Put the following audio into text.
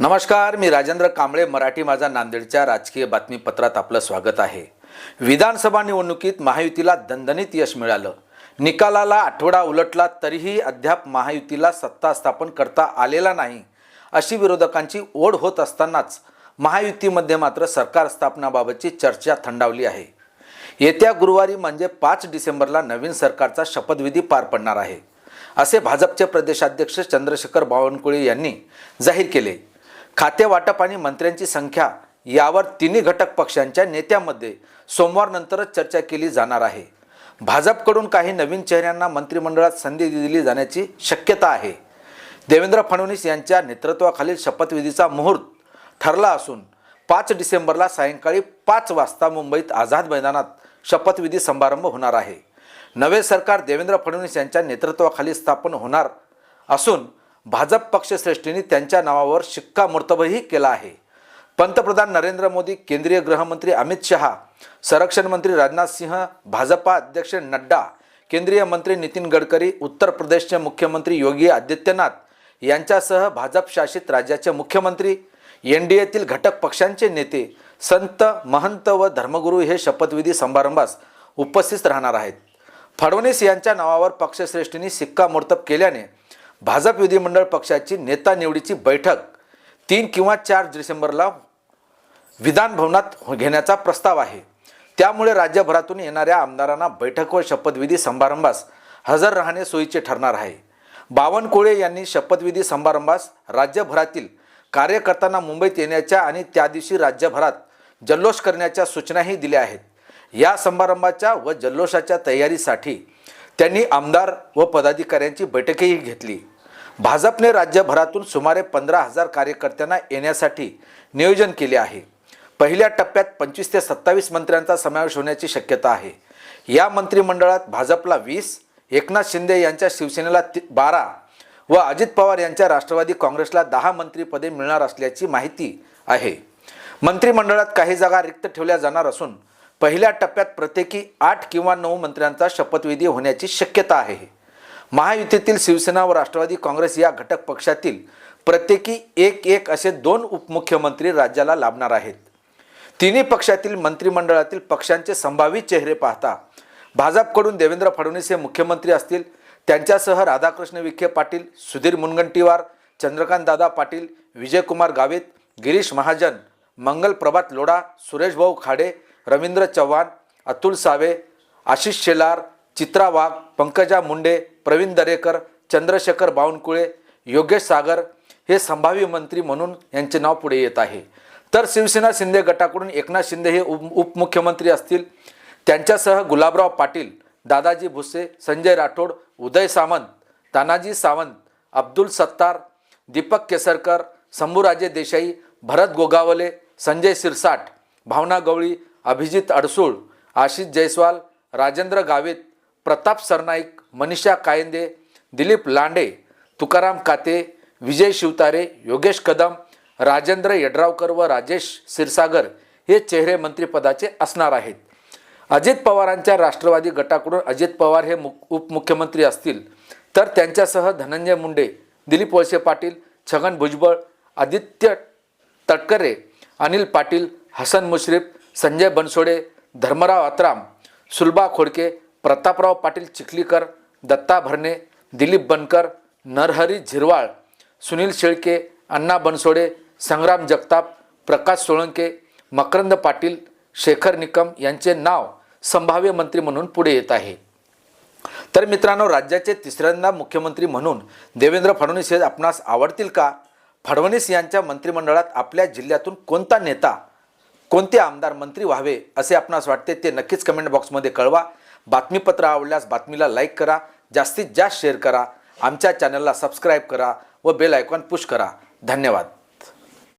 नमस्कार मी राजेंद्र कांबळे मराठी माझा नांदेडच्या राजकीय बातमीपत्रात आपलं स्वागत आहे. विधानसभा निवडणुकीत महायुतीला दणदणीत यश मिळालं. निकालाला आठवडा उलटला तरीही अद्याप महायुतीला सत्ता स्थापन करता आलेला नाही अशी विरोधकांची ओढ होत असतानाच महायुतीमध्ये मात्र सरकार स्थापनाबाबतची चर्चा थंडावली आहे. येत्या गुरुवारी म्हणजे पाच डिसेंबरला नवीन सरकारचा शपथविधी पार पडणार आहे असे भाजपचे प्रदेशाध्यक्ष चंद्रशेखर बावनकुळे यांनी जाहीर केले. खाते वाटप आणि मंत्र्यांची संख्या यावर तिन्ही घटक पक्षांच्या नेत्यांमध्ये सोमवारनंतरच चर्चा केली जाणार आहे. भाजपकडून काही नवीन चेहऱ्यांना मंत्रिमंडळात संधी दिली जाण्याची शक्यता आहे. देवेंद्र फडणवीस यांच्या नेतृत्वाखालील शपथविधीचा मुहूर्त ठरला असून पाच डिसेंबरला सायंकाळी पाच वाजता मुंबईत आझाद मैदानात शपथविधी समारंभ होणार आहे. नवे सरकार देवेंद्र फडणवीस यांच्या नेतृत्वाखाली स्थापन होणार असून भाजप पक्षश्रेष्ठींनी त्यांच्या नावावर शिक्कामोर्तबही केला आहे. पंतप्रधान नरेंद्र मोदी केंद्रीय गृहमंत्री अमित शहा संरक्षण मंत्री राजनाथ सिंह भाजपा अध्यक्ष नड्डा केंद्रीय मंत्री नितीन गडकरी उत्तर प्रदेशचे मुख्यमंत्री योगी आदित्यनाथ यांच्यासह भाजप शासित राज्याचे मुख्यमंत्री एन डी एतील घटक पक्षांचे नेते संत महंत व धर्मगुरू हे शपथविधी समारंभास उपस्थित राहणार आहेत. फडणवीस यांच्या नावावर पक्षश्रेष्ठींनी शिक्कामोर्तब केल्याने भाजप विधिमंडळ पक्षाची नेता निवडीची बैठक तीन किंवा चार डिसेंबरला विधान भवनात घेण्याचा प्रस्ताव आहे. त्यामुळे राज्यभरातून येणाऱ्या आमदारांना बैठक व शपथविधी समारंभास हजर राहणे सोयीचे ठरणार आहे. बावनकुळे यांनी शपथविधी समारंभास राज्यभरातील कार्यकर्त्यांना मुंबईत येण्याच्या आणि त्या दिवशी राज्यभरात जल्लोष करण्याच्या सूचनाही दिल्या आहेत. या समारंभाच्या व जल्लोषाच्या तयारीसाठी त्यांनी आमदार व पदाधिकाऱ्यांची बैठकही घेतली. भाजपने राज्यभरातून सुमारे पंधरा हजार कार्यकर्त्यांना येण्यासाठी नियोजन केले आहे. पहिल्या टप्प्यात पंचवीस ते सत्तावीस मंत्र्यांचा समावेश होण्याची शक्यता आहे. या मंत्रिमंडळात भाजपला वीस एकनाथ शिंदे यांच्या शिवसेनेला ति बारा व अजित पवार यांच्या राष्ट्रवादी काँग्रेसला दहा मंत्रिपदे मिळणार असल्याची माहिती आहे. मंत्रिमंडळात काही जागा रिक्त ठेवल्या जाणार असून पहिल्या टप्प्यात प्रत्येकी आठ किंवा नऊ मंत्र्यांचा शपथविधी होण्याची शक्यता आहे. महायुतीतील शिवसेना व राष्ट्रवादी काँग्रेस या घटक पक्षातील प्रत्येकी एक एक असे दोन उपमुख्यमंत्री राज्याला लाभणार आहेत. तिन्ही पक्षातील मंत्रिमंडळातील पक्षांचे संभावित चेहरे पाहता भाजपकडून देवेंद्र फडणवीस हे मुख्यमंत्री असतील त्यांच्यासह राधाकृष्ण विखे पाटील सुधीर मुनगंटीवार चंद्रकांतदादा पाटील विजयकुमार गावित गिरीश महाजन मंगल प्रभात लोढा सुरेशभाऊ खाडे रवींद्र चव्हाण अतुल सावे आशिष शेलार चित्रा वाघ पंकजा मुंडे प्रवीण दरेकर चंद्रशेखर बावनकुळे योगेश सागर हे संभाव्य मंत्री म्हणून यांचे नाव पुढे येत आहे. तर शिवसेना शिंदे गटाकडून एकनाथ शिंदे हे उप उपमुख्यमंत्री असतील. त्यांच्यासह गुलाबराव पाटील दादाजी भुसे संजय राठोड उदय सामंत तानाजी सावंत अब्दुल सत्तार दीपक केसरकर शंभूराजे देसाई भरत गोगावले संजय सिरसाट भावना गवळी अभिजित अडसूळ आशिष जयस्वाल राजेंद्र गावित प्रताप सरनाईक मनीषा कायंदे दिलीप लांडे तुकाराम काते विजय शिवतारे योगेश कदम राजेंद्र यड्रावकर व राजेश क्षीरसागर हे चेहरे मंत्रिपदाचे असणार आहेत. अजित पवारांच्या राष्ट्रवादी गटाकडून अजित पवार हे मुख उपमुख्यमंत्री असतील तर त्यांच्यासह धनंजय मुंडे दिलीप वळसे पाटील छगन भुजबळ आदित्य तटकरे अनिल पाटील हसन मुश्रीफ संजय बनसोडे धर्मराव आत्राम सुलभा खोडके प्रतापराव पाटील चिखलीकर दत्ता भरणे दिलीप बनकर नरहरी झिरवाळ सुनील शेळके अण्णा बनसोडे संग्राम जगताप प्रकाश सोळंके मकरंद पाटील शेखर निकम यांचे नाव संभाव्य मंत्री म्हणून पुढे येत आहे. तर मित्रांनो राज्याचे तिसऱ्यांदा मुख्यमंत्री म्हणून देवेंद्र फडणवीस हे आपणास आवडतील का? फडणवीस यांच्या मंत्रिमंडळात आपल्या जिल्ह्यातून कोणता नेता कोणते आमदार मंत्री व्हावे असे आपणास वाटते ते नक्कीच कमेंट बॉक्समध्ये कळवा. बातमीपत्र आवडल्यास बातमीला लाईक करा. जास्तीत जास्त शेअर करा. आमच्या चॅनलला सबस्क्राईब करा व बेल आयकॉन पुश करा. धन्यवाद.